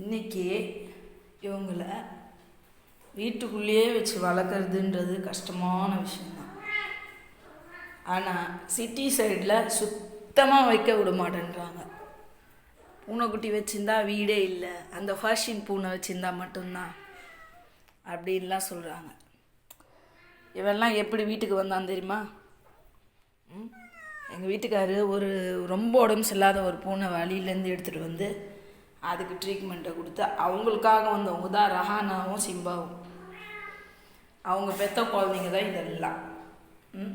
இன்றைக்கி இவங்கள வீட்டுக்குள்ளேயே வச்சு வளர்க்குறதுன்றது கஷ்டமான விஷயந்தான் ஆனால் சிட்டி சைடில் சுத்தமாக வைக்க விட மாட்டேன்றாங்க. பூனைக்குட்டி வச்சுருந்தா வீடே இல்லை. அந்த ஃபர்ஷின் பூனை வச்சுருந்தா மட்டும்தான் அப்படின்லாம் சொல்கிறாங்க இவெல்லாம் எப்படி வீட்டுக்கு வந்தான் தெரியுமா? எங்கள் வீட்டுக்காரு ஒரு ரொம்ப உடம்பு சரியில்லாத ஒரு பூனை வழியிலேருந்து எடுத்துகிட்டு வந்து அதுக்கு ட்ரீட்மெண்ட்டை கொடுத்து அவங்களுக்காக வந்தவங்க தான் ரஹானாவும் சிம்பாவும். அவங்க பெத்த குழந்தைங்க தான் இதெல்லாம். ம்?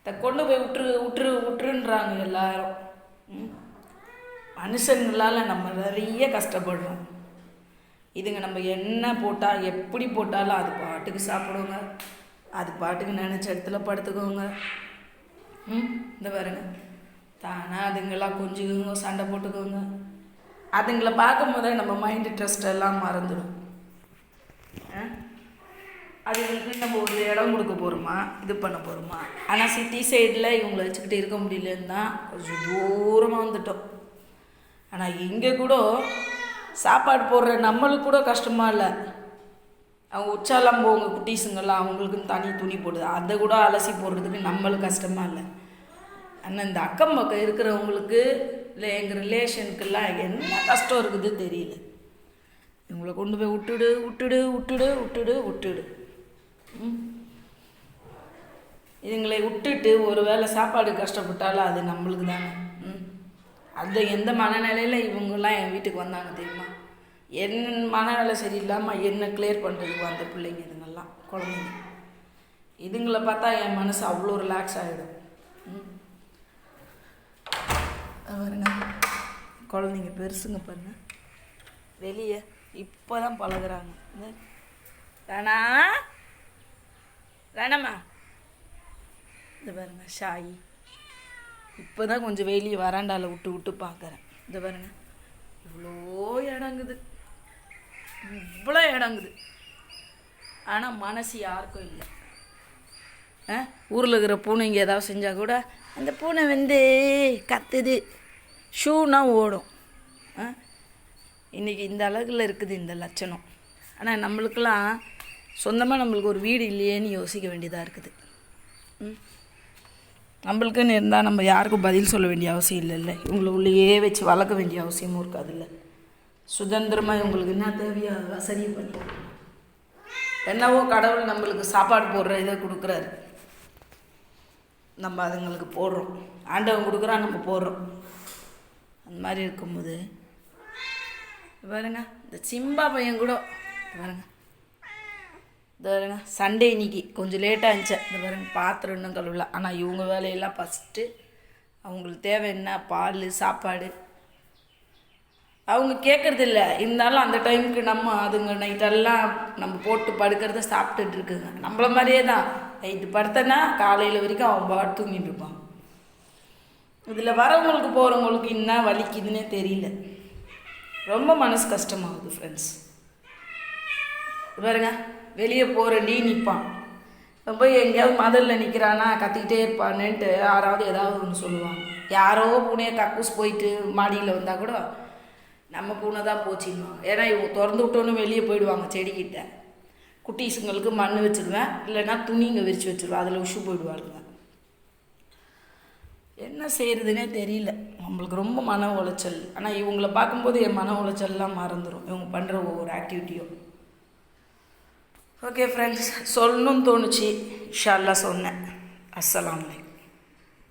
இதை கொண்டு போய் விட்டுரு விட்டுரு விட்டுருன்றாங்க எல்லாரும். ம்? மனுஷங்களால் நம்ம நிறைய கஷ்டப்படுறோம். இதுங்க நம்ம என்ன போட்டால் எப்படி போட்டாலும் அது பாட்டுக்கு சாப்பிடுவோங்க அது பாட்டுக்கு நினச்ச இடத்துல படுத்துக்கோங்க. ம்? இந்த பாருங்க. தானாக அதுங்களாம் கொஞ்சிக்கோங்க சண்டை போட்டுக்கோங்க. அதுங்களை பார்க்கும் போதே நம்ம மைண்டு ட்ரெஸ்ட் எல்லாம் மறந்துடும். ஆ? அதுங்களுக்கு நம்ம ஒரு இடம் கொடுக்க போகிறோமா இது பண்ண போகிறோமா ஆனால் சிட்டி சைடில் இவங்களை வச்சுக்கிட்டு இருக்க முடியலன்னு தான் கொஞ்சம் தூரமாக வந்துட்டோம். ஆனால் இங்கே கூட சாப்பாடு போடுற நம்மளுக்கு கூட கஷ்டமாக இல்லை. அவங்க உச்சாலம் போங்க குட்டீஸுங்கெல்லாம் அவங்களுக்குன்னு தனி துணி போடுது. அதை கூட அலசி போடுறதுக்கு நம்மளுக்கு கஷ்டமாக இல்லை. ஆனால் இந்த அக்கம் பக்கம் இருக்கிறவங்களுக்கு இல்லை எங்கள் ரிலேஷனுக்கெல்லாம் என்ன கஷ்டம் இருக்குது தெரியல. இவங்களை கொண்டு போய் விட்டுடு விட்டுடு விட்டுடு விட்டுடு விட்டுடு. ம். இதுங்களை விட்டுட்டு ஒரு வேளை சாப்பாடு கஷ்டப்பட்டாலும் அது நம்மளுக்கு தானே. ம். அது எந்த மனநிலையில் இவங்கெல்லாம் என் வீட்டுக்கு வந்தாங்க தெரியுமா? என் மனநிலை சரியில்லாமல் என்ன கிளியர் பண்ணுறதுக்கு அந்த பிள்ளைங்க இதுங்கெல்லாம் குழந்தைங்க. இதுங்களை பார்த்தா என் மனசு அவ்வளோ ரிலாக்ஸ் ஆகிடும் ம் பாருங்க குழந்தைங்க பெருசுங்க பாருங்க. வெளியே இப்போ தான் பழகுறாங்க. இந்த ராணா ராணம்மா. இந்த பாருங்க ஷாயி. இப்போ தான் கொஞ்சம் வெளியே வராண்டாவில் விட்டு விட்டு பார்க்குறேன் இந்த பாருங்க இவ்வளோ இடங்குது இவ்வளோ இடங்குது ஆனால் மனசு யாருக்கும் இல்லை. ஆ? ஊரில் இருக்கிற பூனைங்க ஏதாவது செஞ்சால் கூட அந்த பூனை வந்து கத்துது. ஷூனா ஓடும். ஆ? இன்றைக்கி இந்த அளவில் இருக்குது இந்த லட்சணம். ஆனால் நம்மளுக்கெல்லாம் சொந்தமாக நம்மளுக்கு ஒரு வீடு இல்லையேன்னு யோசிக்க வேண்டியதாக இருக்குது. ம்? நம்மளுக்குன்னு இருந்தால் நம்ம யாருக்கும் பதில் சொல்ல வேண்டிய அவசியம் இல்லைல்ல. இவங்களை உள்ளேயே வச்சு வளர்க்க வேண்டிய அவசியமும் இருக்காதுல்ல சுதந்திரமாக இவங்களுக்கு என்ன தேவையோ அதெல்லாம் சரி பண்ணிட்டோம் என்னவோ கடவுள் நம்மளுக்கு சாப்பாடு போடுற இதை கொடுக்குறாரு. நம்ம அதுங்களுக்கு போடுறோம். ஆண்டவன் கொடுக்குறான் நம்ம போடுறோம். அந்த மாதிரி இருக்கும்போது பாருங்க இந்த சிம்பா பையன் கூட பாருங்க. பாருங்க சண்டே இன்னைக்கு கொஞ்சம் லேட்டாக இருந்துச்சு. இந்த பாருங்க பாத்திரம் இன்னும் கழுவல. ஆனால் இவங்க வேலையெல்லாம் ஃபஸ்ட்டு அவங்களுக்கு தேவை என்ன பால் சாப்பாடு. அவங்க கேட்குறது இல்லை. இருந்தாலும் அந்த டைமுக்கு நம்ம அதுங்க நைட்டெல்லாம் நம்ம போட்டு படுக்கிறத சாப்பிட்டுட்டு இருக்குங்க. நம்மள மாதிரியே தான். நைட்டு படுத்தனா காலையில் வரைக்கும் அவன் பாட்டு தூங்கிட்டு இருப்பான். இதில் வரவங்களுக்கு போகிறவங்களுக்கு என்ன வலிக்குதுன்னே தெரியல. ரொம்ப மனசு கஷ்டமாகுது ஃப்ரெண்ட்ஸ் பாருங்க வெளியே போகிறண்டி நிற்பான் போய் எங்கேயாவது மதலில் நிற்கிறானா கத்திக்கிட்டே இருப்பானேன்ட்டு யாராவது ஏதாவது ஒன்று சொல்லுவாங்க. யாரோ பூனையை கக்கூஸ் போயிட்டு மாடியில் வந்தால் கூட நம்ம பூனை தான் போச்சின்னுவாங்க. ஏன்னா இவங்க திறந்து விட்டோன்னு வெளியே போயிடுவாங்க செடிக்கிட்ட. குட்டீஸுங்களுக்கு மண் வச்சுருவேன் இல்லைன்னா துணிங்க விரித்து வச்சுருவேன் அதில் உஷு போயிடுவாளுங்க. என்ன செய்கிறதுனே தெரியல. நம்மளுக்கு ரொம்ப மன உளைச்சல். ஆனால் இவங்கள பார்க்கும்போது என் மன உளைச்சல்லாம் மறந்துடும் இவங்க பண்ணுற ஒவ்வொரு ஆக்டிவிட்டியும் ஓகே ஃப்ரெண்ட்ஸ் சொல்லணும்னு தோணுச்சு. இன்ஷா சொன்னேன். அஸ்ஸலாமு